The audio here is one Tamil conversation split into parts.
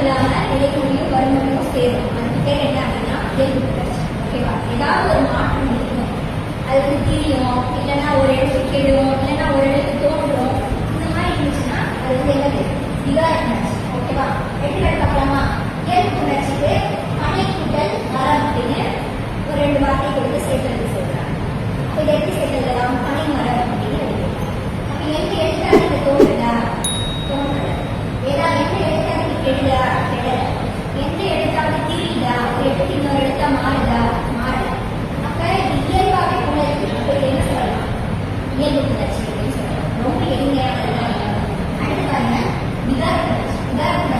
இல்லாமல் விளைக்கூடிய வருமானமும் சேரும். பேர் என்ன அப்படின்னா ஓகேவா ஏதாவது ஒரு மாற்றம் இருக்கும். அதுக்கு தெரியும். இல்லைன்னா ஒரு இடத்துக்கு கெடும் இல்லைன்னா ஒரு இடத்துக்கு தோன்றும் இந்த மாதிரி இருந்துச்சுன்னா அது வந்து என்னது? இதா இருந்துச்சு ஓகேவா எடுத்துக்காட்டு பார்க்கலாமா? இயல்பு உணர்ச்சிக்கு பனை கூட்டல் அப்படின்னு ஒரு ரெண்டு வார்த்தை கொடுத்து சேர்த்து சொல்றாங்க. அப்போ இதை எப்படி சேர்க்கிறது بداية بداية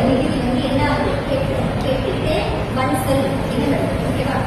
நிதியிலிருந்து என்ன கேட்டு கேட்டுட்டு வந்து செல் என்ன ஓகேவா?